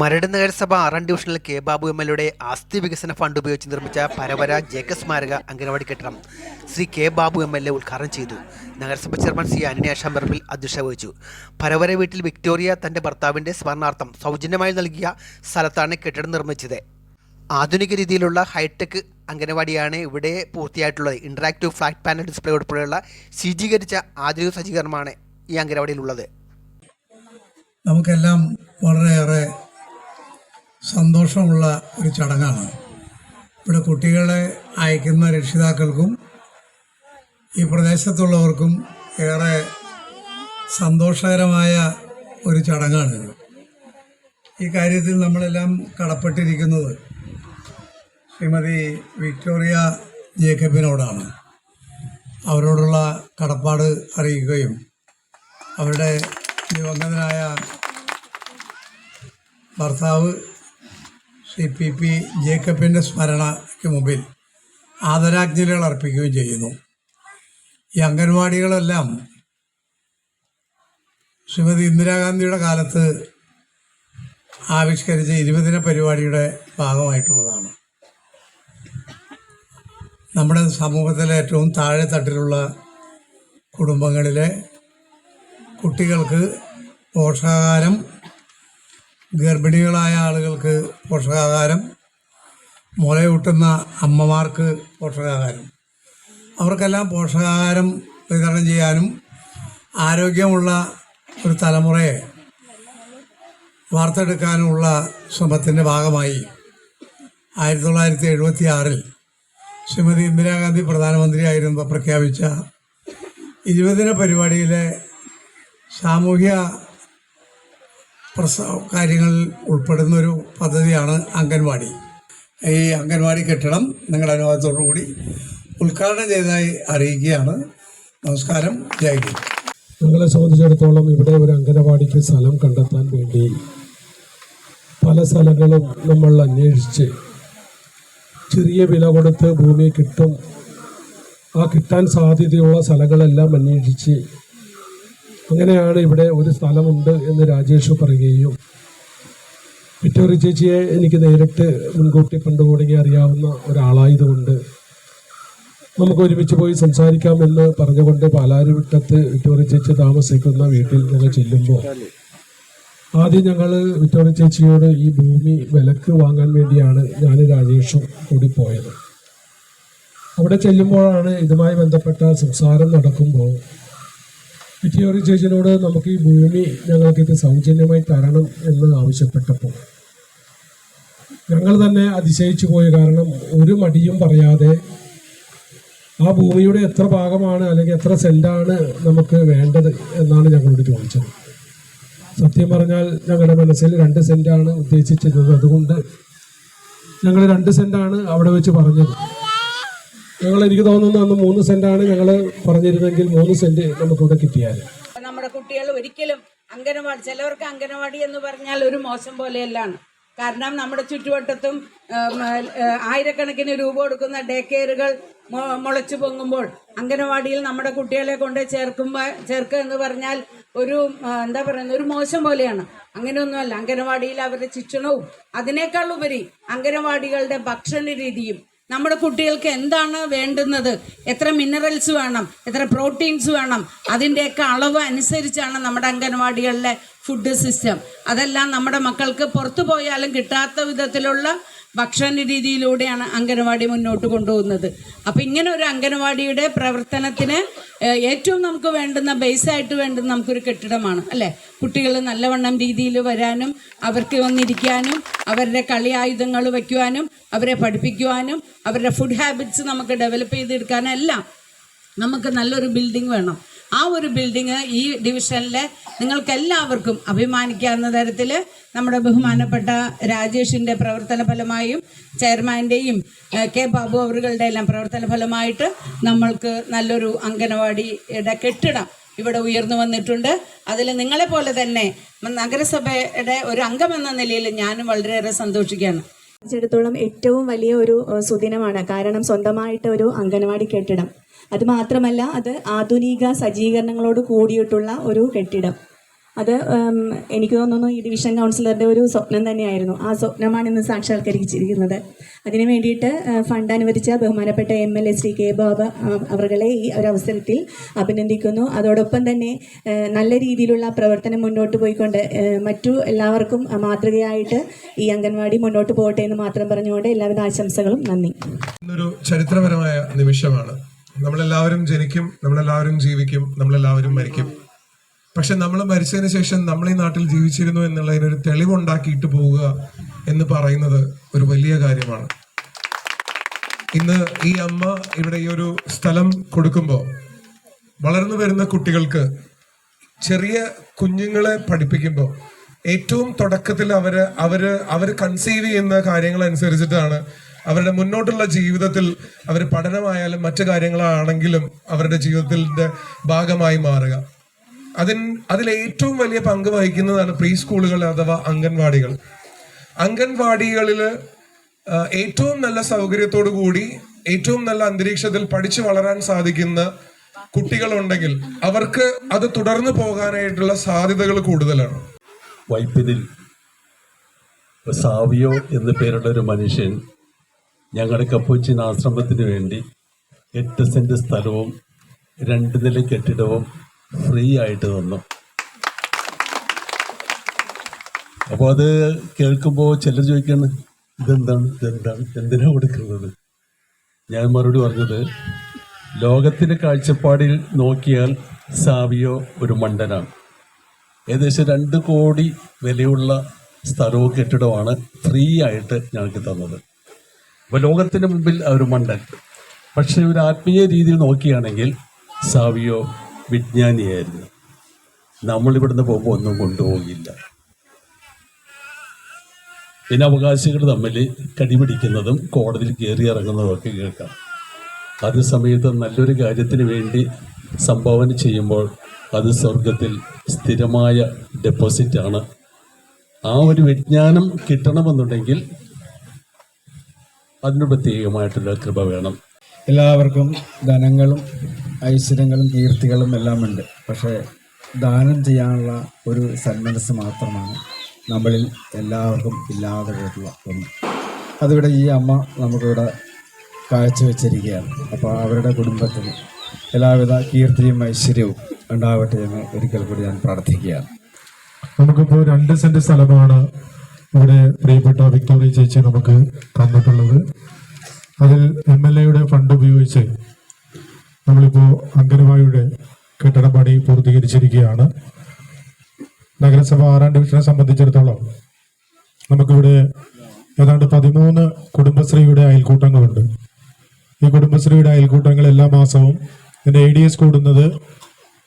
മരട് നഗരസഭ ആറാം ഡിവിഷനിൽ കെ ബാബു എം എൽ എയുടെ ആസ്തി വികസന ഫണ്ട് ഉപയോഗിച്ച് നിർമ്മിച്ച പരവര ജേക്കബ് സ്മാരക അംഗനവാടി കെട്ടിടം Shri K Babu M L A ഉദ്ഘാടനം ചെയ്തു. നഗരസഭ ചെയർമാൻ സി ആന്റണി ആശാമ്പറമ്പിൽ അധ്യക്ഷത വഹിച്ചു. പരവര വീട്ടിൽ വിക്ടോറിയ തന്റെ ഭർത്താവിന്റെ സ്മരണാർത്ഥം സൗജന്യമായി നൽകിയ സ്ഥലത്താണ് കെട്ടിടം നിർമ്മിച്ചത്. ആധുനിക രീതിയിലുള്ള ഹൈടെക് അംഗനവാടിയാണ് ഇവിടെ പൂർത്തിയായിട്ടുള്ളത്. ഇന്ററാക്റ്റീവ് ഫ്ലാറ്റ് പാനൽ ഡിസ്പ്ലേ ഉൾപ്പെടെയുള്ള ശീതീകരിച്ച ആധുനിക സജ്ജീകരണമാണ് ഈ അംഗനവാടിയിലുള്ളത്. നമുക്കെല്ലാം വളരെയേറെ സന്തോഷമുള്ള ഒരു ചടങ്ങാണ്. ഇവിടെ കുട്ടികളെ അയക്കുന്ന രക്ഷിതാക്കൾക്കും ഈ പ്രദേശത്തുള്ളവർക്കും ഏറെ സന്തോഷകരമായ ഒരു ചടങ്ങാണിത് ഈ കാര്യത്തിൽ നമ്മളെല്ലാം കടപ്പെട്ടിരിക്കുന്നത് ശ്രീമതി വിക്ടോറിയ ജേക്കബിനോടാണ്. അവരോടുള്ള കടപ്പാട് അറിയിക്കുകയും അവരുടെ ദിവംഗതനായ ഭർത്താവ് ശ്രീ പി പി ജേക്കബിന്റെ സ്മരണയ്ക്ക് മുമ്പിൽ ആദരാജ്ഞലികൾ അർപ്പിക്കുകയും ചെയ്യുന്നു. ഈ അംഗൻവാടികളെല്ലാം ശ്രീമതി ഇന്ദിരാഗാന്ധിയുടെ കാലത്ത് ആവിഷ്കരിച്ച ഇരുപതിന പരിപാടിയുടെ ഭാഗമായിട്ടുള്ളതാണ്. നമ്മുടെ സമൂഹത്തിലെ ഏറ്റവും താഴെ തട്ടിലുള്ള കുടുംബങ്ങളിലെ കുട്ടികൾക്ക് പോഷകാഹാരം ഗർഭിണികളായ ആളുകൾക്ക് പോഷകാഹാരം മുലയൂട്ടുന്ന അമ്മമാർക്ക് പോഷകാഹാരം. അവർക്കെല്ലാം പോഷകാഹാരം വിതരണം ചെയ്യാനും ആരോഗ്യമുള്ള ഒരു തലമുറയെ വാർത്തെടുക്കാനുമുള്ള ശ്രമത്തിന്റെ ഭാഗമായി ആയിരത്തി തൊള്ളായിരത്തി എഴുപത്തി ആറിൽ ശ്രീമതി ഇന്ദിരാഗാന്ധി പ്രധാനമന്ത്രിയായിരുന്നപ്പോൾ പ്രഖ്യാപിച്ച ഇരുപതിന പരിപാടിയിലെ സാമൂഹ്യ പ്രസ കാര്യങ്ങളിൽ ഉൾപ്പെടുന്ന ഒരു പദ്ധതിയാണ് അംഗൻവാടി. ഈ അംഗൻവാടി കെട്ടിടം നിങ്ങളുടെ അനുവാദത്തോടു കൂടി ഉദ്ഘാടനം ചെയ്തതായി അറിയിക്കുകയാണ്. നമസ്കാരം. ജയ് ഹിന്ദ്. ഞങ്ങളെ സംബന്ധിച്ചിടത്തോളം ഇവിടെ ഒരു അംഗനവാടിക്ക് സ്ഥലം കണ്ടെത്താൻ വേണ്ടി പല സ്ഥലങ്ങളും നമ്മൾ അന്വേഷിച്ച് ചെറിയ വില കൊടുത്ത് ഭൂമി കിട്ടും. ആ കിട്ടാൻ സാധ്യതയുള്ള സ്ഥലങ്ങളെല്ലാം അന്വേഷിച്ച് അങ്ങനെയാണ് ഇവിടെ ഒരു സ്ഥലമുണ്ട് എന്ന് രാജേഷ് പറയുകയും. വിക്ടോറിയ ചേച്ചിയെ എനിക്ക് നേരിട്ട് മുൻകൂട്ടി പണ്ടുകൂടി അറിയാവുന്ന ഒരാളായതുകൊണ്ട് നമുക്ക് ഒരുമിച്ച് പോയി സംസാരിക്കാമെന്ന് പറഞ്ഞുകൊണ്ട് പാലാരിവിട്ടത്ത് വിക്ടോറിയ ചേച്ചി താമസിക്കുന്ന വീട്ടിൽ ഞങ്ങൾ ചെല്ലുമ്പോൾ ആദ്യം ഞങ്ങൾ വിക്ടോറിയ ചേച്ചിയോട് ഈ ഭൂമി വിലക്ക് വാങ്ങാൻ വേണ്ടിയാണ് ഞാൻ രാജേഷും കൂടി പോയത്. അവിടെ ചെല്ലുമ്പോഴാണ് ഇതുമായി ബന്ധപ്പെട്ട സംസാരം നടക്കുമ്പോൾ വിക്ടോറിയ ചേച്ചിനോട് നമുക്ക് ഈ ഭൂമി ഞങ്ങൾക്കിത് സൗജന്യമായി തരണം എന്ന് ആവശ്യപ്പെട്ടപ്പോൾ ഞങ്ങൾ തന്നെ അതിശയിച്ചു പോയ കാരണം ഒരു മടിയും പറയാതെ ആ ഭൂമിയുടെ എത്ര ഭാഗമാണ് അല്ലെങ്കിൽ എത്ര സെന്റാണ് നമുക്ക് വേണ്ടത് എന്നാണ് ഞങ്ങളോട് ചോദിച്ചത്. സത്യം പറഞ്ഞാൽ ഞങ്ങളുടെ മനസ്സിൽ രണ്ട് സെന്റാണ് ഉദ്ദേശിച്ചിരുന്നത്. അതുകൊണ്ട് ഞങ്ങൾ രണ്ട് സെന്റാണ് അവിടെ വെച്ച് പറഞ്ഞത്. ഞങ്ങൾ എനിക്ക് തോന്നുന്നു അന്ന് മൂന്ന് ആണ് ഞങ്ങൾ പറഞ്ഞിരുന്നെങ്കിൽ മൂന്ന് സെന്റ് നമുക്കിവിടെ കിട്ടിയാൽ നമ്മുടെ കുട്ടികൾ ഒരിക്കലും അംഗനവാടി ചിലവർക്ക് അംഗനവാടി എന്ന് പറഞ്ഞാൽ ഒരു മോശം പോലെയല്ലാണ്. കാരണം നമ്മുടെ ചുറ്റുവട്ടത്തും ആയിരക്കണക്കിന് രൂപ കൊടുക്കുന്ന ഡേ കെയറുകൾ മുളച്ചു പൊങ്ങുമ്പോൾ അംഗനവാടിയിൽ നമ്മുടെ കുട്ടികളെ കൊണ്ട് ചേർക്കുമ്പോൾ ചേർക്കുക എന്ന് പറഞ്ഞാൽ ഒരു എന്താ പറയുന്നത് ഒരു മോശം പോലെയാണ്. അങ്ങനെയൊന്നുമല്ല അംഗനവാടിയിൽ അവരുടെ ശിക്ഷണവും അതിനേക്കാൾ ഉപരി അംഗനവാടികളുടെ ഭക്ഷണ രീതിയും നമ്മുടെ കുട്ടികൾക്ക് എന്താണ് വേണ്ടുന്നത്? എത്ര മിനറൽസ് വേണം? എത്ര പ്രോട്ടീൻസ് വേണം? അതിന്റെയൊക്കെ അളവ് അനുസരിച്ചാണ് നമ്മുടെ അംഗൻവാടികളിലെ ഫുഡ് സിസ്റ്റം. അതെല്ലാം നമ്മുടെ മക്കൾക്ക് പുറത്തു പോയാലും കിട്ടാത്ത വിധത്തിലുള്ള ഭക്ഷണ രീതിയിലൂടെയാണ് അംഗനവാടി മുന്നോട്ട് കൊണ്ടുപോകുന്നത്. അപ്പം ഇങ്ങനെ ഒരു അംഗനവാടിയുടെ പ്രവർത്തനത്തിന് ഏറ്റവും നമുക്ക് വേണ്ടുന്ന ബേസായിട്ട് വേണ്ടുന്ന നമുക്കൊരു കെട്ടിടമാണ് അല്ലേ? കുട്ടികൾ നല്ലവണ്ണം രീതിയിൽ വരാനും അവർക്ക് വന്നിരിക്കാനും അവരുടെ കളി ആയുധങ്ങൾ വയ്ക്കുവാനും അവരെ പഠിപ്പിക്കുവാനും അവരുടെ ഫുഡ് ഹാബിറ്റ്സ് നമുക്ക് ഡെവലപ്പ് ചെയ്തെടുക്കാനും എല്ലാം നമുക്ക് നല്ലൊരു ബിൽഡിംഗ് വേണം. ആ ഒരു ബിൽഡിങ് ഈ ഡിവിഷനിലെ നിങ്ങൾക്ക് എല്ലാവർക്കും അഭിമാനിക്കാവുന്ന തരത്തിൽ നമ്മുടെ ബഹുമാനപ്പെട്ട രാജേഷിന്റെ പ്രവർത്തന ഫലമായും ചെയർമാന്റെയും കെ ബാബു അവറുകളുടെ എല്ലാം പ്രവർത്തന ഫലമായിട്ട് നമ്മൾക്ക് നല്ലൊരു അംഗനവാടിയുടെ കെട്ടിടം ഇവിടെ ഉയർന്നു വന്നിട്ടുണ്ട്. അതിൽ നിങ്ങളെ പോലെ തന്നെ നഗരസഭയുടെ ഒരു അംഗമെന്ന നിലയിൽ ഞാനും വളരെയേറെ സന്തോഷിക്കുകയാണ്. സംബന്ധിച്ചിടത്തോളം ഏറ്റവും വലിയ ഒരു സുദിനമാണ്. കാരണം സ്വന്തമായിട്ട് ഒരു അംഗനവാടി കെട്ടിടം. അത് മാത്രമല്ല അത് ആധുനിക സജ്ജീകരണങ്ങളോട് കൂടിയിട്ടുള്ള ഒരു കെട്ടിടം. അത് എനിക്ക് തോന്നുന്നു ഈ ഡിവിഷൻ കൗൺസിലറുടെ ഒരു സ്വപ്നം തന്നെയായിരുന്നു. ആ സ്വപ്നമാണ് ഇന്ന് സാക്ഷാത്കരിച്ചിരിക്കുന്നത്. അതിനു വേണ്ടിയിട്ട് ഫണ്ട് അനുവദിച്ച ബഹുമാനപ്പെട്ട M L A Shri K Baba അവരെ ഈ ഒരു അവസരത്തിൽ അഭിനന്ദിക്കുന്നു. അതോടൊപ്പം തന്നെ നല്ല രീതിയിലുള്ള പ്രവർത്തനം മുന്നോട്ട് പോയിക്കൊണ്ട് മറ്റു എല്ലാവർക്കും മാതൃകയായിട്ട് ഈ അംഗൻവാടി മുന്നോട്ട് പോകട്ടെ എന്ന് മാത്രം പറഞ്ഞുകൊണ്ട് എല്ലാവിധ ആശംസകളും നന്ദി. ഒരു ചരിത്രപരമായ നിമിഷമാണ്. നമ്മളെല്ലാവരും ജനിക്കും നമ്മളെല്ലാവരും ജീവിക്കും നമ്മളെല്ലാവരും മരിക്കും. പക്ഷെ നമ്മൾ മരിച്ചതിന് ശേഷം നമ്മൾ ഈ നാട്ടിൽ ജീവിച്ചിരുന്നു എന്നുള്ളതിനൊരു തെളിവുണ്ടാക്കിയിട്ട് പോവുക എന്ന് പറയുന്നത് ഒരു വലിയ കാര്യമാണ്. ഇന്ന് ഈ അമ്മ ഇവിടെ ഈ ഒരു സ്ഥലം കൊടുക്കുമ്പോൾ വളർന്നു വരുന്ന കുട്ടികൾക്ക് ചെറിയ കുഞ്ഞുങ്ങളെ പഠിപ്പിക്കുമ്പോൾ ഏറ്റവും തുടക്കത്തിൽ അവർ അവർ അവർ കൺസീവ് ചെയ്യുന്ന കാര്യങ്ങൾ അനുസരിച്ചിട്ടാണ് അവരുടെ മുന്നോട്ടുള്ള ജീവിതത്തിൽ അവർ പഠനമായാലും മറ്റു കാര്യങ്ങളാണെങ്കിലും അവരുടെ ജീവിതത്തിന്റെ ഭാഗമായി മാറുക. അതിൻ അതിൽ ഏറ്റവും വലിയ പങ്ക് വഹിക്കുന്നതാണ് പ്രീ സ്കൂളുകൾ അഥവാ അംഗൻവാടികൾ. അംഗൻവാടികളിൽ ഏറ്റവും നല്ല സൗകര്യത്തോടു കൂടി ഏറ്റവും നല്ല അന്തരീക്ഷത്തിൽ പഠിച്ചു വളരാൻ സാധിക്കുന്ന കുട്ടികളുണ്ടെങ്കിൽ അവർക്ക് അത് തുടർന്നു പോകാനായിട്ടുള്ള സാധ്യതകൾ കൂടുതലാണ്. വൈപ്പിതിൽ സാവിയോ എന്ന് പേരുള്ള ഒരു മനുഷ്യൻ ഞങ്ങളുടെ കപ്പൂച്ചിൻ ആശ്രമത്തിന് വേണ്ടി എട്ട് സെന്റ് സ്ഥലവും രണ്ട് നില കെട്ടിടവും ഫ്രീ ആയിട്ട് തന്നു അപ്പോൾ അത് കേൾക്കുമ്പോൾ ചിലർ ചോദിക്കാണ് ഇതെന്താണ്? ഇതെന്താണ്? എന്തിനാ കൊടുക്കുന്നത്? ഞാൻ മറുപടി പറഞ്ഞത് ലോകത്തിന്റെ കാഴ്ചപ്പാടിൽ നോക്കിയാൽ സാവിയോ ഒരു മണ്ടനാണ്. ഏകദേശം രണ്ട് കോടി വിലയുള്ള സ്ഥലവും കെട്ടിടമാണ് ഫ്രീ ആയിട്ട് ഞങ്ങൾക്ക് തന്നത്. അപ്പോൾ ലോകത്തിന് മുമ്പിൽ ഒരു മണ്ടൻ. പക്ഷേ ഒരു ആത്മീയ രീതിയിൽ നോക്കുകയാണെങ്കിൽ സാവിയോ വിജ്ഞാനിയായിരുന്നു. നമ്മളിവിടുന്ന് പോകുമ്പോൾ ഒന്നും കൊണ്ടുപോകില്ല. പിന്നെ അവകാശികൾ തമ്മിൽ കടിപിടിക്കുന്നതും കോടതിയിൽ കയറി ഇറങ്ങുന്നതും ഒക്കെ കേൾക്കാം. അതേ സമയത്ത് നല്ലൊരു കാര്യത്തിന് വേണ്ടി സംഭാവന ചെയ്യുമ്പോൾ അത് സ്വർഗത്തിൽ സ്ഥിരമായ ഡെപ്പോസിറ്റാണ് ആ ഒരു വിജ്ഞാനം കിട്ടണമെന്നുണ്ടെങ്കിൽ അതിന് പ്രത്യേകമായിട്ടുള്ള കൃപ വേണം. എല്ലാവർക്കും ധനങ്ങളും ഐശ്വര്യങ്ങളും കീർത്തികളും എല്ലാം ഉണ്ട് പക്ഷേ ദാനം ചെയ്യാനുള്ള ഒരു സന്മനസ് മാത്രമാണ് നമ്മളിൽ എല്ലാവർക്കും ഇല്ലാതെ പോയിട്ടുള്ള ഒന്ന് അതിവിടെ ഈ അമ്മ നമുക്കിവിടെ കാഴ്ചവെച്ചിരിക്കുകയാണ്. അപ്പോൾ അവരുടെ കുടുംബത്തിന് എല്ലാവിധ കീർത്തിയും ഐശ്വര്യവും ഉണ്ടാവട്ടെ എന്ന് ഒരിക്കൽ കൂടി ഞാൻ പ്രാർത്ഥിക്കുകയാണ്. നമുക്കിപ്പോൾ രണ്ട് സെന്റ് സ്ഥലമാണ് ഇവിടെ പ്രിയപ്പെട്ട വിക്ടോറിയ ചേച്ചി നമുക്ക് തന്നിട്ടുള്ളത്. അതിൽ എം എൽ എയുടെ ഫണ്ട് ഉപയോഗിച്ച് നമ്മളിപ്പോൾ അംഗനവാടിയുടെ കെട്ടിട പണി പൂർത്തീകരിച്ചിരിക്കുകയാണ്. നഗരസഭ ആറാം ഡിവിഷനെ സംബന്ധിച്ചിടത്തോളം നമുക്കിവിടെ ഏതാണ്ട് പതിമൂന്ന് കുടുംബശ്രീയുടെ അയൽക്കൂട്ടങ്ങളുണ്ട്. ഈ കുടുംബശ്രീയുടെ അയൽക്കൂട്ടങ്ങൾ എല്ലാ മാസവും ഇതിന്റെ എ ഡി എസ് കൂടുന്നത്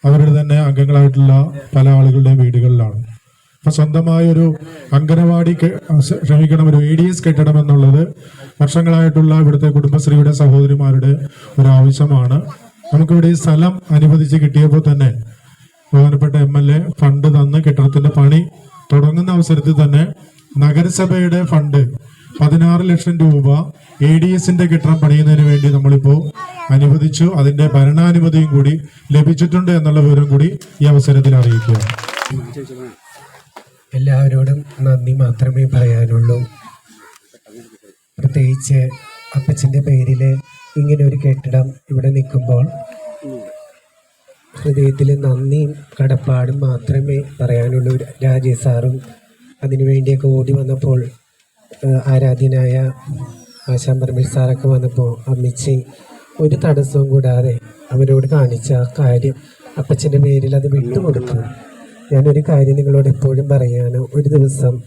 അവരുടെ തന്നെ അംഗങ്ങളായിട്ടുള്ള പല ആളുകളുടെ വീടുകളിലാണ്. അപ്പൊ സ്വന്തമായ ഒരു അംഗനവാടി ക്ഷമിക്കണം ഒരു എ ഡി എസ് കെട്ടിടം എന്നുള്ളത് വർഷങ്ങളായിട്ടുള്ള ഇവിടുത്തെ കുടുംബശ്രീയുടെ സഹോദരിമാരുടെ ഒരു ആവശ്യമാണ്. നമുക്കിവിടെ ഈ സ്ഥലം അനുവദിച്ച് കിട്ടിയപ്പോൾ തന്നെ ബഹുമാനപ്പെട്ട എം എൽ എ ഫണ്ട് തന്ന് കെട്ടിടത്തിന്റെ പണി തുടങ്ങുന്ന അവസരത്തിൽ തന്നെ നഗരസഭയുടെ ഫണ്ട് പതിനാറ് ലക്ഷം രൂപ എ ഡി എസിന്റെ കെട്ടിടം പണിയുന്നതിന് വേണ്ടി നമ്മളിപ്പോൾ അനുവദിച്ചു. അതിന്റെ ഭരണാനുമതിയും കൂടി ലഭിച്ചിട്ടുണ്ട് എന്നുള്ള വിവരം കൂടി ഈ അവസരത്തിൽ അറിയിക്കുക എല്ലാവരോടും നന്ദി മാത്രമേ പറയാനുള്ളൂ. പ്രത്യേകിച്ച് അപ്പച്ചന്റെ പേരിൽ ഇങ്ങനെ ഒരു കെട്ടിടം ഇവിടെ നിൽക്കുമ്പോൾ ഹൃദയത്തിൽ നന്ദിയും കടപ്പാടും മാത്രമേ പറയാനുള്ളൂ. രാജേഷ് സാറും അതിനുവേണ്ടിയൊക്കെ ഓടി വന്നപ്പോൾ ആരാധ്യനായ ആശാം പറമ്പിൽ സാറൊക്കെ വന്നപ്പോൾ അമ്മിച്ചി ഒരു തടസ്സവും കൂടാതെ അവരോട് കാണിച്ച ആ കാര്യം അപ്പച്ചന്റെ പേരിൽ അത് വിട്ടുകൊടുത്തു. ഞാനൊരു കാര്യം നിങ്ങളോട് എപ്പോഴും പറയാണ് ഒരു ദിവസം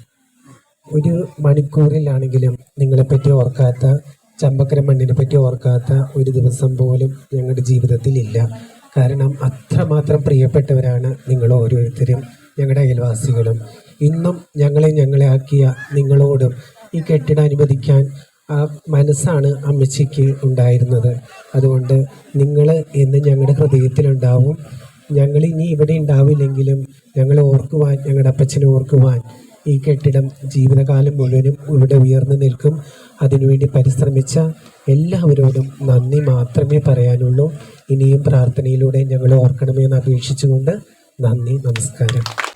ഒരു മണിക്കൂറിലാണെങ്കിലും നിങ്ങളെപ്പറ്റി ഓർക്കാത്ത ചമ്പക്കര മണ്ണിനെ പറ്റി ഓർക്കാത്ത ഒരു ദിവസം പോലും ഞങ്ങളുടെ ജീവിതത്തിൽ ഇല്ല. കാരണം അത്രമാത്രം പ്രിയപ്പെട്ടവരാണ് നിങ്ങൾ ഓരോരുത്തരും ഞങ്ങളുടെ അയൽവാസികളും. ഇന്നും ഞങ്ങളെ ഞങ്ങളെ ആക്കിയ നിങ്ങളോടും ഈ കെട്ടിടം അനുവദിക്കാൻ ആ മനസ്സാണ് അമ്മച്ചിക്ക് ഉണ്ടായിരുന്നത്. അതുകൊണ്ട് നിങ്ങൾ എന്ന് ഞങ്ങളുടെ ഹൃദയത്തിലുണ്ടാവും. ഞങ്ങൾ ഇനി ഇവിടെ ഉണ്ടാവില്ലെങ്കിലും ഞങ്ങൾ ഓർക്കുവാൻ ഞങ്ങളുടെ അപ്പച്ചനെ ഓർക്കുവാൻ ഈ കെട്ടിടം ജീവിതകാലം മുഴുവനും ഇവിടെ ഉയർന്നു നിൽക്കും. അതിനുവേണ്ടി പരിശ്രമിച്ച എല്ലാവരോടും നന്ദി മാത്രമേ പറയാനുള്ളൂ. ഇനിയും പ്രാർത്ഥനയിലൂടെ ഞങ്ങൾ ഓർക്കണമെന്ന് അപേക്ഷിച്ചുകൊണ്ട് നന്ദി നമസ്കാരം.